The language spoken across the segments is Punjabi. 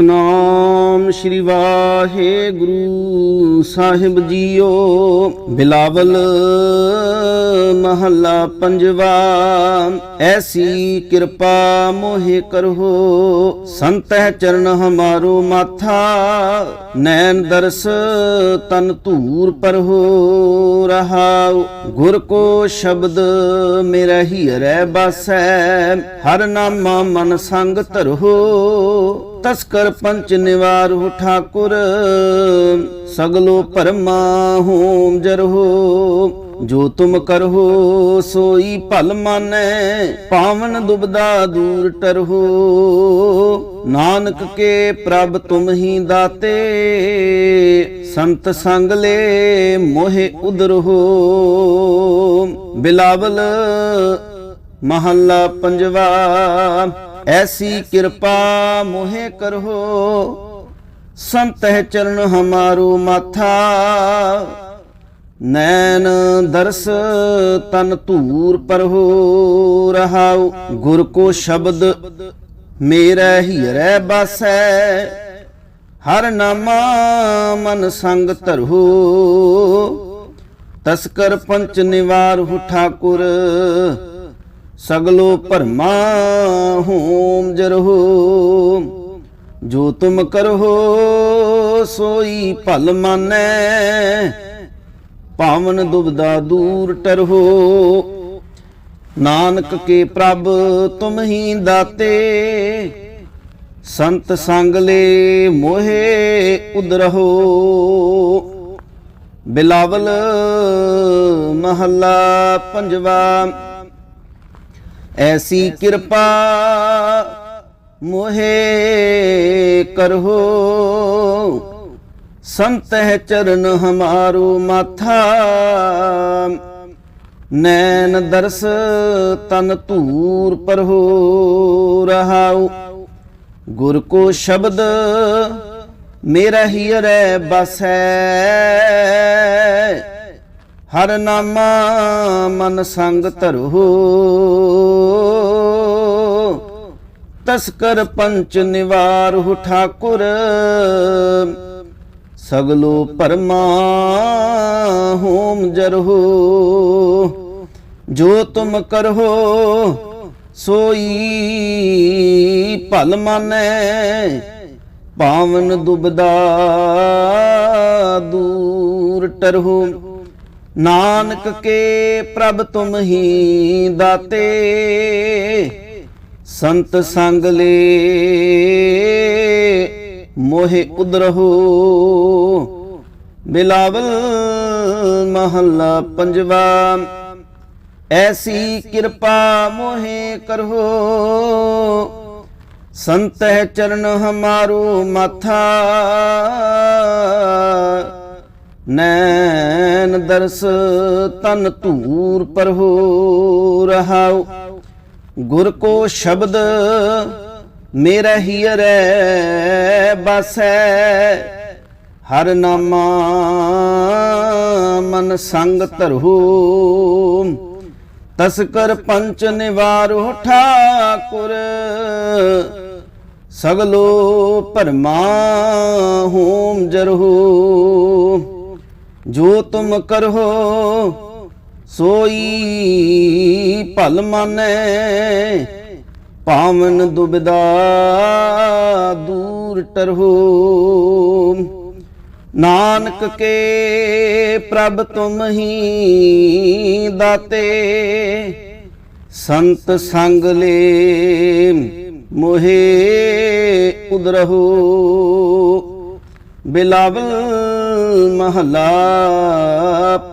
ਨਾਮ ਸ਼੍ਰੀ ਵਾਹਿਗੁਰੂ ਸਾਹਿਬ ਜੀਓ। ਬਿਲਾਵਲ ਮਹੱਲਾ ਪੰਜਵਾ, ਐਸੀ ਕਿਰਪਾ ਮੋਹਿ ਕਰੋ। ਸੰਤਹਿ ਚਰਨ ਹਮਾਰੋ ਮਾਥਾ, ਨੈਣ ਦਰਸ ਤਨ ਧੂਰ ਪਰ ਹੋ ਰਹਾਉ। ਗੁਰ ਕੋ ਸ਼ਬਦ ਮੇਰਾ ਹੀ ਹੀਰੈ ਬਾਸੈ, ਹਰ ਨਾਮਾ ਮਨ ਸੰਗ ਧਰੋ। ਤਸਕਰ ਪੰਚ ਨਿਵਾਰੁ ਠਾਕੁਰ, ਸਗਲੋ ਪਰਮਾ ਹੋਮ ਜਰਹੋ ਜੋ ਤੁਮ ਕਰਹੋ, ਸੋਈ ਭਲ ਮਾਨੈ, ਪਾਵਨ ਦੁਬਦਾ ਦੂਰ ਟਰਹੋ ਨਾਨਕ ਕੇ ਪ੍ਰਭ ਤੁਮ ਹੀ ਦਾਤੇ, ਸੰਤ ਸੰਗ ਲੈ ਮੋਹਿ ਉਦਰਹੋ ਬਿਲਾਵਲ ਮਹੱਲਾ ਪੰਜਵਾ ਐਸੀ ਕਿਰਪਾ ਮੋਹਿ ਕਰੋ। ਸੰਤਹਿ ਚਰਨ ਹਮਾਰੂ ਮਾਥਾ। ਨੈਣ ਦਰਸ ਤਨ ਧੂਰ ਪਰਹੋ ਰਹਾਉ। ਗੁਰ ਕੋ ਸ਼ਬਦ ਮੇਰਾ ਹੀਰੈ ਬਾਸੈ। ਹਰ ਨਾਮਾ ਮਨ ਸੰਗ ਧਰੋ ਤਸਕਰ ਪੰਚ ਨਿਵਾਰ ਹੁ ਠਾਕੁਰ। ਸਗਲੋ ਭਰਮਾ ਹੋਮ ਜਰਹੋ ਜੋ ਤੁਮ ਕਰਹੋ ਸੋਈ ਭਲ ਮਾਨੈ। ਪਾਵਨ ਦੁਬਦਾ ਦੂਰ ਟਰਹੋ, ਨਾਨਕ ਕੇ ਪ੍ਰਭ ਤੁਮ ਹੀ ਦਾਤੇ। ਸੰਤ ਸੰਗ ਲੈ ਮੋਹਿ ਉਦਰਹੋ ਬਿਲਾਵਲ ਮਹੱਲਾ ਪੰਜਵਾ। ਐਸੀ ਕਿਰਪਾ ਮੋਹਿ ਕਰਹੋ ਸੰਤ ਹੈ ਚਰਨ ਹਮਾਰੋ ਮਾਥਾ। ਨੈਣ ਦਰਸ ਤਨ ਧੂਰ ਪਰ ਹੋ ਰਹਾਉ। ਗੁਰ ਕੋ ਸ਼ਬਦ ਮੇਰਾ ਹੀਰੈ ਬਸੈ। ਹਰ ਨਾਮਾ ਮਨ ਸੰਗ ਧਰੋ। ਤਸਕਰ ਪੰਚ ਨਿਵਾਰੁ ਠਾਕੁਰ। ਸਗਲੋ ਪਰਮਾ ਹੋਮ ਜਰਹੋ ਜੋ ਤੁਮ ਕਰਹੋ ਸੋਈ ਭਲ ਮਾਨੈ। ਪਾਵਨ ਦੁਬਦਾ ਦੂਰ ਟਰਹੋ। ਨਾਨਕ ਕੇ ਪ੍ਰਭ ਤੁਮ ਹੀ ਦਾਤੇ। ਸੰਤ ਸੰਗ ਲੈ, ਮੋਹਿ ਉਦਰਹੋ ਬਿਲਾਵਲ ਮਹੱਲਾ ਪੰਜਵਾ, ਐਸੀ ਕਿਰਪਾ ਮੋਹਿ ਕਰੋ ਸੰਤ ਹੈ ਚਰਨ ਹਮਾਰੋ ਮਾਥਾ। ਨੈਣ ਦਰਸ ਤਨ ਧੂਰ ਪਰ ਹੋ ਰਹਾਉ। ਗੁਰ ਕੋ ਸ਼ਬਦ ਮੇਰਾ ਹੀਰੈ ਬਸੈ। ਹਰ ਨਾਮਾ ਮਨ ਸੰਗ ਧਰੂ ਤਸਕਰ ਪੰਚ ਨਿਵਾਰੋ ਠਾਕੁਰ। ਸਗਲੋ ਪਰਮਾ ਹੋਮ ਜਰਹੂ। ਜੋ ਤੁਮ ਕਰੋ ਸੋਈ ਭਲ ਮਾਨੈ। ਪਾਵਨ ਦੁਬਦਾ ਦੂਰ ਟਰਹੋ। ਨਾਨਕ ਕੇ ਪ੍ਰਭ ਤੁਮ ਹੀ ਦਾਤੇ। ਸੰਤ ਸੰਗ ਲੇ ਮੋਹੇ ਉਦਰਹੋ ਬਿਲਾਵਲ ਮਹਲਾ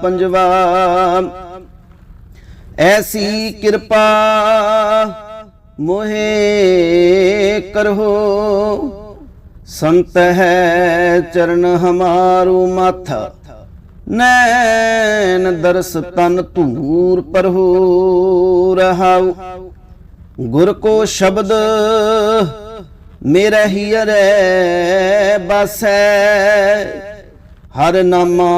ਪੰਜਵਾ। ਐਸੀ ਕਿਰਪਾ ਮੋਹਿ ਕਰੋ, ਸੰਤ ਹੈ ਚਰਨ ਹਮਾਰੂ ਮਾਥਾ। ਨੈਣ ਦਰਸ ਤਨ ਧੂਰ ਪਰ ਹੋ ਰਹਾਉ। ਗੁਰ ਕੋ ਸ਼ਬਦ ਮੇਰਾ ਹੀਰੈ ਬਸੈ ਹਰ ਨਾਮਾ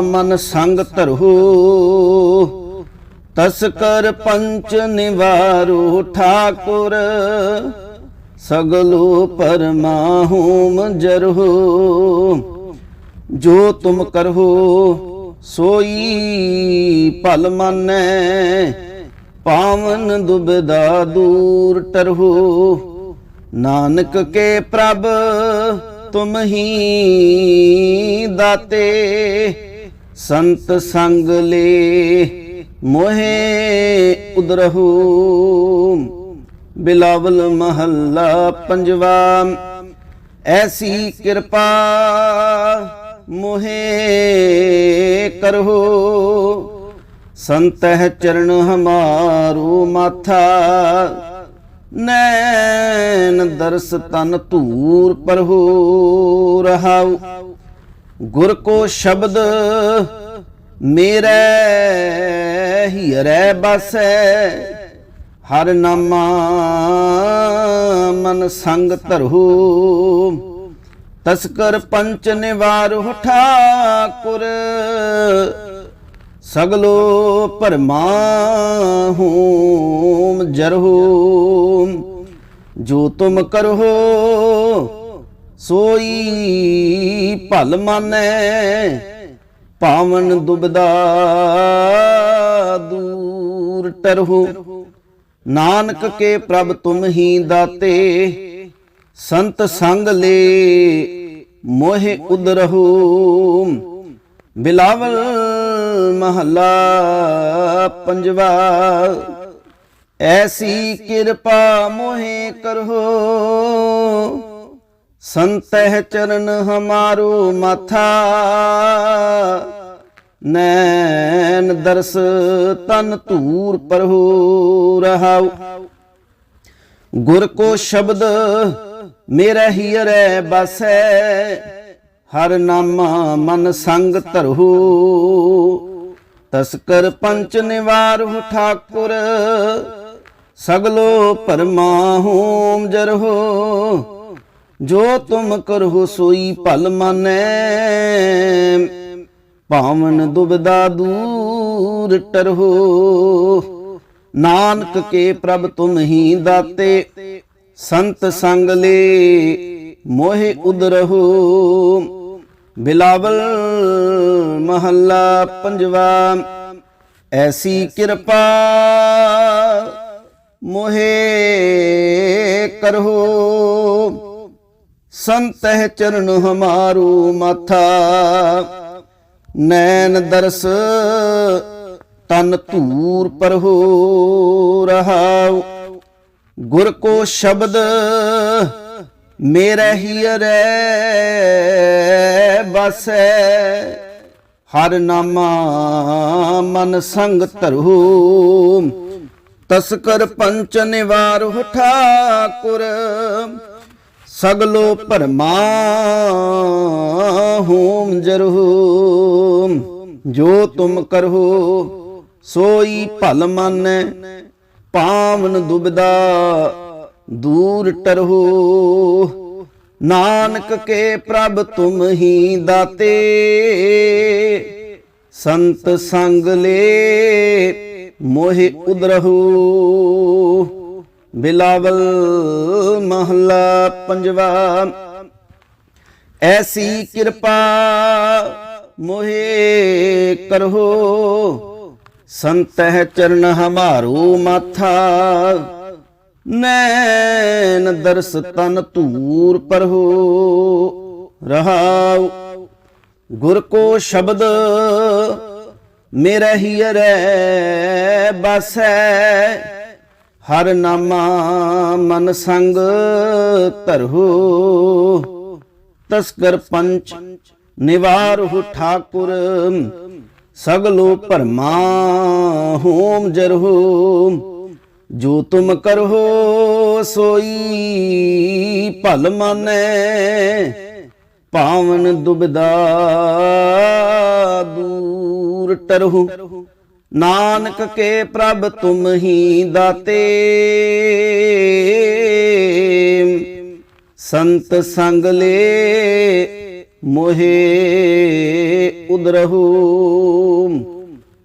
ਮਨ ਸੰਗ ਧਰੋ। ਤਸਕਰ ਪੰਚ ਨਿਵਾਰੂ ਠਾਕੁਰ। ਸਗਲੋ ਪਰਮਾਹੂਮ ਜਰਹੋ। ਜੋ ਤੁਮ ਕਰਹੋ, ਸੋਈ ਭਲ ਮਾਨੈ। ਪਾਵਨ ਦੁਬਦਾ ਦੂਰ ਟਰਹੋ। ਨਾਨਕ ਕੇ ਪ੍ਰਭ ਤੁਮ ਹੀ ਦਾਤੇ, ਸੰਤ ਸੰਗ ਲੇ ਮੋਹਿ ਉਦਰਹੂ ਬਿਲਾਵਲ ਮਹੱਲਾ ਪੰਜਵਾ, ਐਸੀ ਕਿਰਪਾ ਮੋਹਿ ਕਰਹੋ। ਸੰਤਹ ਚਰਨ ਹਮਾਰੂ ਮਾਥਾ ਨੈਣ ਦਰਸ ਤਨ ਧੂਰ ਪਰਹੋ ਰਹਾਉ ਗੁਰ ਕੋ ਸ਼ਬਦ ਮੇਰੇ ਹੀਰੇ ਬਸੈ। ਹਰ ਨਾਮਾ ਮਨ ਸੰਗ ਧਰੂ ਤਸਕਰ ਪੰਚ ਨਿਵਾਰ ਠਾਕੁਰ ਸਗਲੋ ਪਰਮਾ ਹੂਮ ਜਰਹੂ, ਜੋ ਤੁਮ ਕਰਹੋ, ਸੋਈ ਭਲ ਮਾਨੈ, ਪਾਵਨ ਦੁਬਦਾ ਦੂਰ ਟਰਹੂ। ਨਾਨਕ ਕੇ ਪ੍ਰਭ ਤੁਮ ਹੀ ਦਾਤੇ, ਸੰਤ ਸੰਗ ਲੈ ਮੋਹਿ ਉਦਰਹੂ। ਬਿਲਾਵਲ ਮਹੱਲਾ ਪੰਜਵਾ, ਐਸੀ ਕਿਰਪਾ ਮੋਹਿ ਕਰੋ ਸੰਤਹ ਚਰਨ ਹਮਾਰੋ ਮਾਥਾ, ਨੈਣ ਦਰਸ ਤਨ ਧੂਰ ਪਰਹੂ ਰਹਾਉ। ਗੁਰ ਕੋ ਸ਼ਬਦ ਮੇਰਾ ਹੀਰੇ ਬਸੈ ਹਰ ਨਾਮਾ ਮਨ ਸੰਗ ਧਰਹੂ। ਤਸਕਰ ਪੰਚ ਨਿਵਾਰਹੁ ਠਾਕੁਰ। ਸਗਲੋ ਪਰਮਾਹੂਮ ਜਰਹੋ ਜੋ ਤੁਮ ਕਰਹੁ ਸੋਈ ਭਲ ਮਾਨੈ। ਪਾਵਨ ਦੁਬਦਾ ਦੂਰ ਟਰਹੋ। ਨਾਨਕ ਕੇ ਪ੍ਰਭ ਤੁਮ ਹੀ ਦਾਤੇ। ਸੰਤ ਸੰਗ ਲੇ ਮੋਹਿ ਉਦਰਹੋ ਬਿਲਾਵਲ ਮਹੱਲਾ ਪੰਜਵਾ, ਐਸੀ ਕਿਰਪਾ ਮੋਹਿ ਕਰਹੋ ਸੰਤਹ ਚਰਨ ਹਮਾਰੂ ਮਾਥਾ, ਨੈਣ ਦਰਸ ਤਨ ਧੂਰ ਪਰਹੋ ਰਹਾਉ। ਗੁਰ ਕੋ ਸ਼ਬਦ ਮੇਰੇ ਹੀਰੇ ਬਸੈ ਹਰ ਨਾਮਾ ਮਨ ਸੰਗ ਧਰਹੂ ਤਸਕਰ ਪੰਚ ਨਿਵਾਰ ਠਾਕੁਰ। ਸਗਲੋ ਭਰਮਾ ਹੋਮ ਜਰਹੂ ਜੋ ਤੁਮ ਕਰਹੋ, ਸੋਈ ਭਲ ਮਨ। ਪਾਵਨ ਦੁਬਦਾ ਦੂਰ ਟਰਹੋ। ਨਾਨਕ ਕੇ ਪ੍ਰਭ ਤੁਮ ਹੀ ਦਾਤੇ। ਸੰਤ ਸੰਗ ਲੈ ਮੋਹਿ ਉਦਰਹੂ ਬਿਲਾਵਲ ਮਹੱਲਾ ਪੰਜਵਾ। ਐਸੀ ਕਿਰਪਾ ਮੋਹਿ ਕਰਹੋ। ਸੰਤਹ ਚਰਨ ਹਮਾਰੂ ਮਾਥਾ। ਨੈਣ ਦਰਸ ਤਨ ਧੂਰ ਪਰਹੋ, ਰਹਾਉ, ਗੁਰ ਕੋ ਸ਼ਬਦ ਮੇਰਾ ਹੀਰੇ ਬਸੈ, ਹਰ ਨਾਮਾ ਮਨ ਸੰਗ ਧਰਹੁ, ਤਸਕਰ ਪੰਚ ਨਿਵਾਰਹੁ ਠਾਕੁਰ, ਸਗਲੋ ਭਰਮਾ ਹੋਮ ਜਰਹੁ। ਜੋ ਤੁਮ ਕਰੋ ਸੋਈ ਭਲ ਮਾਨੈ, ਪਾਵਨ ਦੁਬਦਾ ਦੂਰ ਟਰਹੁ। ਨਾਨਕ ਕੇ ਪ੍ਰਭ ਤੁਮ ਹੀ ਦਾਤੇ। ਸੰਤ ਸੰਗ ਲੇ ਮੋਹੇ ਉਦਰਹੂ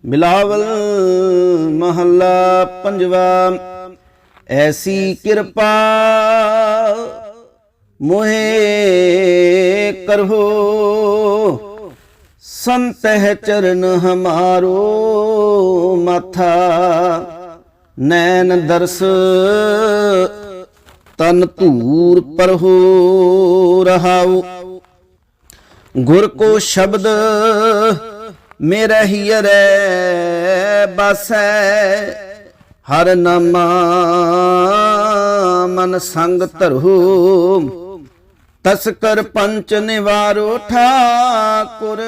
ਬਿਲਾਵਲ ਮਹੱਲਾ ਪੰਜਵਾ, ਐਸੀ ਕਿਰਪਾ ਮੋਹਿ ਕਰੋ, ਸੰਤਹਿ ਚਰਨ ਹਮਾਰੋ ਮਾਥਾ, ਨੈਣ ਦਰਸ ਤਨ ਧੂਰ ਪਰਹੋ ਰਹਾਉ, ਗੁਰ ਕੋ ਸ਼ਬਦ ਮੇਰੇ ਹੀਰੇ ਬਸੈ ਹਰ ਨਾਮਾ ਮਨ ਸੰਗ ਧਰਹੁ ਤਸਕਰ ਪੰਚ ਨਿਵਾਰੋ ਠਾਕੁਰ,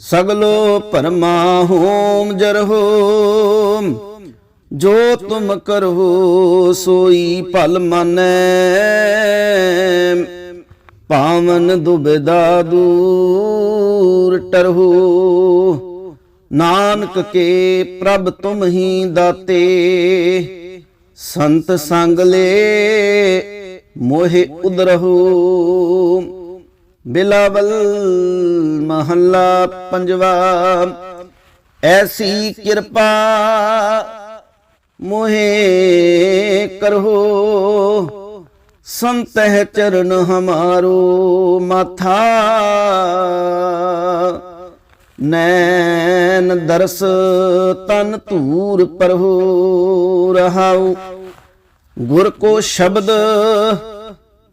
ਸਗਲੋ ਪਰਮਾ ਹੋਮ ਜਰਹੋ। ਜੋ ਤੁਮ ਕਰਹੁ, ਸੋਈ ਭਲ ਮਾਨੈ। ਪਾਵਨ ਦੁਬਿਦਾ ਦੂਰ ਟਰਹੂ। ਨਾਨਕ ਕੇ ਪ੍ਰਭ ਤੁਮ ਹੀ ਦਾਤੇ। ਸੰਤ ਸੰਗ ਲੇ ਮੋਹਿ ਉਦਰਹੂ ਬਿਲਾਵਲ ਮਹੱਲਾ ਪੰਜਵਾ। ਐਸੀ ਕਿਰਪਾ ਮੋਹਿ ਕਰਹੋ। ਸੰਤਹਿ ਚਰਨ ਹਮਾਰੋ ਮਾਥਾ। ਨੈਣ ਦਰਸ ਤਨ ਧੂਰ ਪਰਹੋ ਰਹਾਉ। ਗੁਰ ਕੋ ਸ਼ਬਦ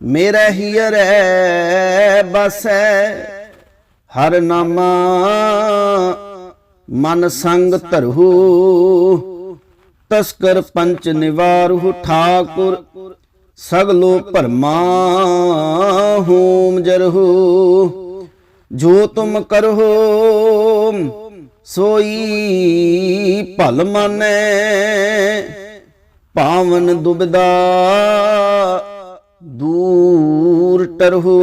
ਮੇਰਾ ਹੀਰੈ ਬਸੈ। ਹਰ ਨਾਮਾ ਮਨ ਸੰਗ ਧਰਹੁ। ਤਸਕਰ ਪੰਚ ਨਿਵਾਰਹੁ, ਠਾਕੁਰ ਸਗਲੋ ਭਰਮਾ ਹੋਮ ਜਰਹੂ, ਜੋ ਤੁਮ ਕਰਹੁ, ਸੋਈ ਭਲ ਮਾਨੈ। ਪਾਵਨ ਦੁਬਦਾ ਦੂਰ ਟਰਹੁ।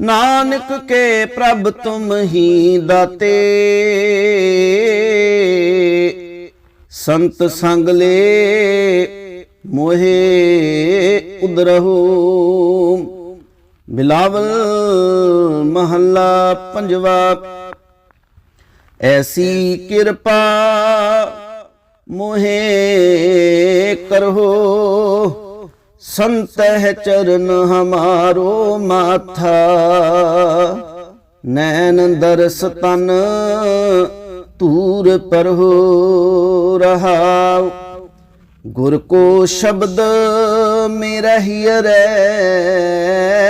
ਨਾਨਕ ਕੇ ਪ੍ਰਭ ਤੁਮ ਹੀ ਦਾਤੇ। ਸੰਤ ਸੰਗ ਲੇ ਮੋਹੇ ਉਦਰਹੁ ਬਿਲਾਵਲ ਮਹੱਲਾ ਪੰਜਵਾ। ਐਸੀ ਕਿਰਪਾ ਮੋਹਿ ਕਰਹੋ। ਸੰਤਹਿ ਚਰਨ ਹਮਾਰੋ ਮਾਥਾ। ਨੈਣ ਦਰਸ ਤਨ ਤੂਰ ਪਰਹੋ ਰਹਾਉ। ਗੁਰ ਕੋ ਸ਼ਬਦ ਮੇਰਾ ਹੀਰੈ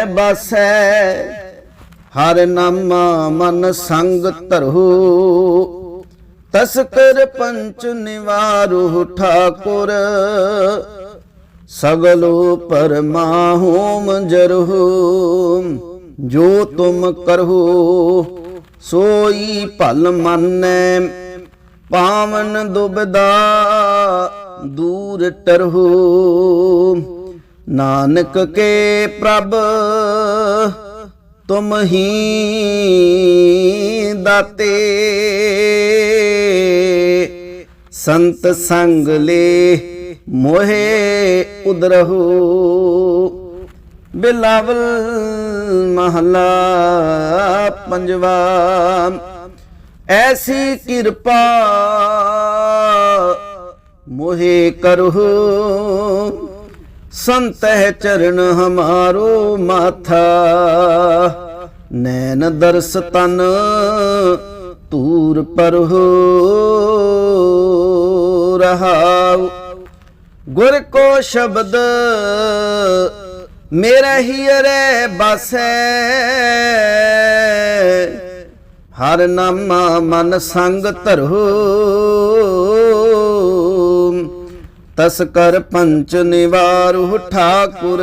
ਬਸੈ, ਹਰ ਨਾਮਾ ਮਨ ਸੰਗ ਧਰਹੁ। ਤਸਕਰ ਪੰਚ ਨਿਵਾਰੁ ਠਾਕੁਰ, ਸਗਲੋ ਪਰਮਾ ਹੋਮ ਜਰਹੁ ਜੋ ਤੁਮ ਕਰਹੁ, ਸੋਈ ਭਲ ਮੰਨੈ, ਪਾਵਨ ਦੁਬਦਾ ਦੂਰ ਟਰਹੁ। ਨਾਨਕ ਕੇ ਪ੍ਰਭ, ਤੁਮ ਹੀ ਦਾਤੇ। ਸੰਤ ਸੰਗ ਲੇ ਮੋਹੇ ਉਦਰਹੁ ਬਿਲਾਵਲ ਮਹਲਾ ਪੰਜਵਾ। ਐਸੀ ਕਿਰਪਾ ਮੋਹਿ ਕਰਹੁ, ਸੰਤਹਿ ਚਰਨ ਹਮਾਰੋ ਮਾਥਾ। ਨੈਣ ਦਰਸ ਤਨ ਤੂਰ ਪਰਹੁ, ਰਹਾਉ। ਗੁਰ ਕੋ ਸ਼ਬਦ ਮੇਰਾ ਹੀਰੇ ਬਸੈ। ਹਰ ਨਾਮਾ ਮਨ ਸੰਗ ਧਰਹੁ। ਤਸ ਕਰ ਪੰਚ ਨਿਵਾਰੁ ਠਾਕੁਰ,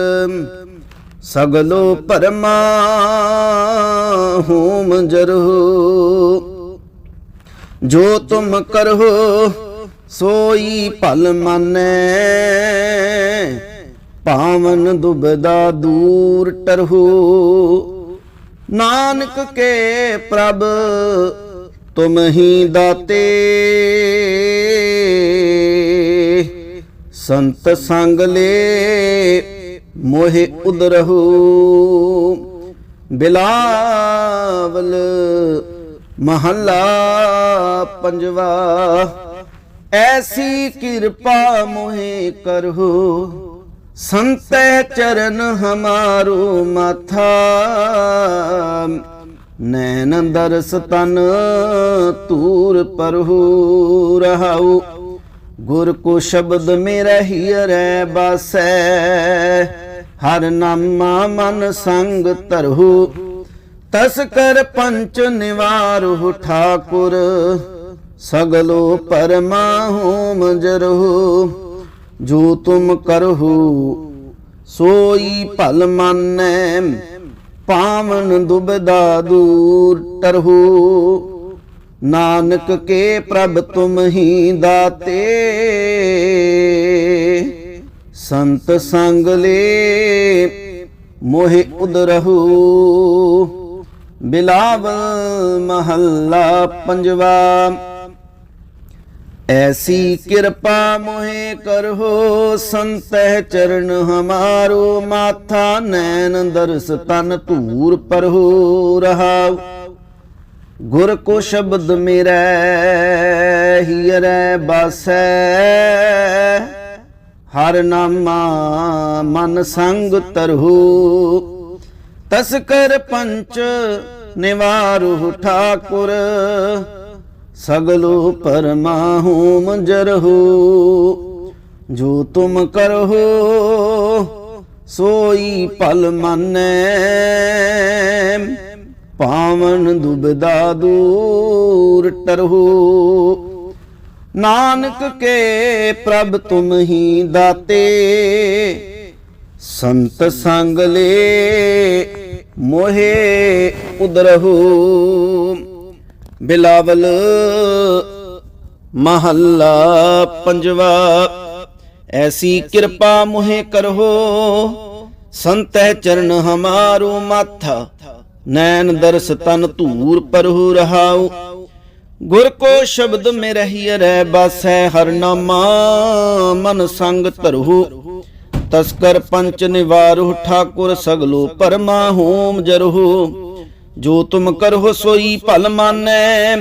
ਸਗਲੋ ਪਰਮਾ ਹੋਮ ਜਰਹੁ ਜੋ ਤੁਮ ਕਰਹੁ, ਸੋਈ ਭਲ ਮਾਨੈ। ਪਾਵਨ ਦੁਬਦਾ ਦੂਰ ਟਰਹੁ। ਨਾਨਕ ਕੇ ਪ੍ਰਭ, ਤੁਮ ਹੀ ਦਾਤੇ। ਸੰਤ ਸੰਗ ਲੇ ਮੋਹਿ ਉਦਰਹੁ ਬਿਲਾਵਲ ਮਹੱਲਾ ਪੰਜਵਾ, ਐਸੀ ਕਿਰਪਾ ਮੋਹਿ ਕਰਹੁ, ਸੰਤੈ ਚਰਨ ਹਮਾਰੂ ਮਾਥਾ, ਨੈਣ ਦਰਸ ਤਨ ਤੂਰ ਪਰਹੂ ਰਹਾਉ। ਗੁਰ ਕੋ ਸ਼ਬਦ ਮੇਰਾ ਹੀਰੈ ਬਾਸੈ, ਹਰ ਨਾਮਾ ਮਨ ਸੰਗ ਧਰਹੁ ਤਸਕਰ ਪੰਚ ਨਿਵਾਰੁ ਠਾਕੁਰ, ਸਗਲੋ ਪਰਮਾਹੂ ਮਜਰਹੁ, ਜੋ ਤੁਮ ਕਰਹੁ, ਸੋਈ ਭਲ ਮਾਨੈ, ਪਾਵਨ ਦੁਬਦਾ ਦੂਰ ਟਰਹੁ। ਨਾਨਕ ਕੇ ਪ੍ਰਭ ਤੁਮ ਹੀ ਦਾਤੇ। ਸੰਤ ਸੰਗ ਲੇ, ਮੋਹਿ ਉਦਰਹੁ ਬਿਲਾਵਲ ਮਹੱਲਾ ਪੰਜਵਾ। ਐਸੀ ਕਿਰਪਾ ਮੋਹਿ ਕਰਹੁ, ਸੰਤਹਿ ਚਰਨ ਹਮਾਰੋ। ਮਾਥਾ ਨੈਣ ਦਰਸ ਤਨ ਧੂਰ ਪਰਹੁ ਰਹਾਉ। ਗੁਰ ਕੋ ਸ਼ਬਦ ਮੇਰਾ ਹੀਰੈ ਬਾਸੈ। ਹਰ ਨਾਮਾ ਮਨ ਸੰਗ ਤਰਹੂ। ਤਸਕਰ ਪੰਚ ਨਿਵਾਰੂ ਠਾਕੁਰ। ਸਗਲੋ ਪਰਮਾਹੂ ਮੰਜਰਹੂ। ਜੋ ਤੁਮ ਕਰਹੁ, ਸੋਈ ਪਲ ਮੰਨੈ। ਪਾਵਨ ਦੁਬਦਾ ਦੂਰ ਟਰਹੂ। ਨਾਨਕ ਕੇ ਪ੍ਰਭ ਤੁਮ ਹੀ ਦਾਤੇ। ਸੰਤ ਸੰਗ ਲੇ ਮੋਹੇ ਉਦਰਹੂ ਬਿਲਾਵਲ ਮਹੱਲਾ ਪੰਜਵਾ, ਐਸੀ ਕਿਰਪਾ ਮੋਹਿ ਕਰਹੋ। ਸੰਤਹਿ ਚਰਨ ਹਮਾਰੂ ਮਾਥਾ। ਨੈਣ ਦਰਸ ਤਨ ਧੂਰ ਪਰਹੂ ਰਹਾਉ। ਗੁਰ ਕੋ ਸ਼ਬਦ ਮੇ ਰਹੀ ਰਹਿ ਬਾਸੈ, ਹਰ ਨਾਮਾ ਮਨ ਸੰਗ ਧਰਹੂ। ਤਸਕਰ ਪੰਚ ਨਿਵਾਰੁ ਠਾਕੁਰ ਸਗਲੋ ਪਰਮਾ ਹੋਮ ਜਰਹੂ। ਜੋ ਤੁਮ ਕਰਹੁ ਸੋਈ ਭਲ ਮਾਨੈ,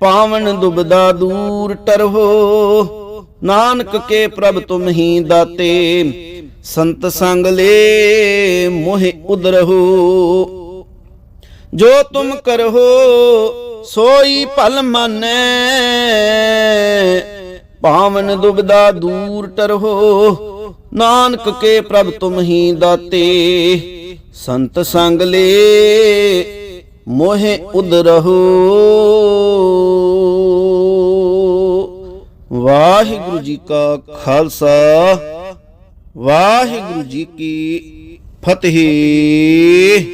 ਪਾਵਨ ਦੁਬਦਾ ਦੂਰ ਟਰਹੋ। ਨਾਨਕ ਕੇ ਪ੍ਰਭ ਤੁਮ ਹੀ ਦਾਤੇ, ਸੰਤ ਸੰਗ ਲੇ ਮੋਹਿ ਉਦਰਹੂ ਜੋ ਤੁਮ ਕਰਹੋ, ਸੋਈ ਭਲ ਮਾਨੈ। ਪਾਵਨ ਦੁਬਦਾ ਦੂਰ ਟਰਹੋ, ਨਾਨਕ ਕੇ ਪ੍ਰਭ ਤੁਮ ਹੀ ਦਾਤੇ। ਸੰਤ ਸੰਗ ਲੇ, ਮੋਹਿ ਉਦਰਹੋ ਵਾਹਿਗੁਰੂ ਜੀ ਕਾ ਖਾਲਸਾ, ਵਾਹਿਗੁਰੂ ਜੀ ਕੀ ਫਤਿਹ।